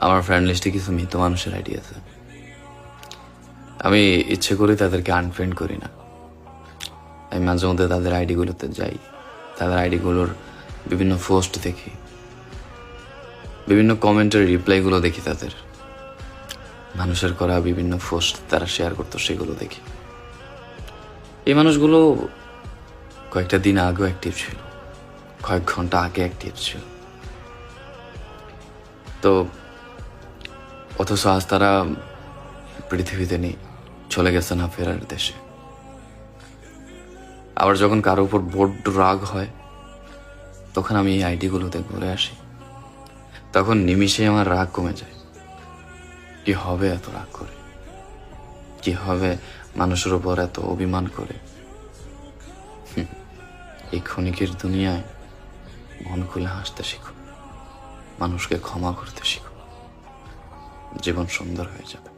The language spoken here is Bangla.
আমার ফ্রেন্ড লিস্টে কিছু মৃত মানুষের আইডি আছে। আমি ইচ্ছে করে তাদেরকে আনফ্রেন্ড করি না। আমি মাঝে মধ্যে তাদের আইডিগুলোতে যাই। তাদের আইডিগুলোর বিভিন্ন পোস্ট দেখি। বিভিন্ন কমেন্টের রিপ্লাইগুলো দেখি তাদের। মানুষের করা বিভিন্ন পোস্ট তারা শেয়ার করতো, সেগুলো দেখি। এই মানুষগুলো কয়েকটা দিন আগেও অ্যাক্টিভ ছিল। কয়েক ঘণ্টা আগে অ্যাক্টিভ ছিল। তো অথচ আজ তারা পৃথিবীতে নেই, চলে গেছে না ফেরার দেশে। আবার যখন কারও উপর বড্ড রাগ হয়, তখন আমি এই আইডিগুলোতে ঘুরে আসি। তখন নিমিষে আমার রাগ কমে যায়। কি হবে এত রাগ করে? কি হবে মানুষের উপর এত অভিমান করে? এই ক্ষণিকের দুনিয়ায় মন খুলে হাসতে শিখো। মানুষকে ক্ষমা করতে শিখো। জীবন সুন্দর হয়ে যাবে।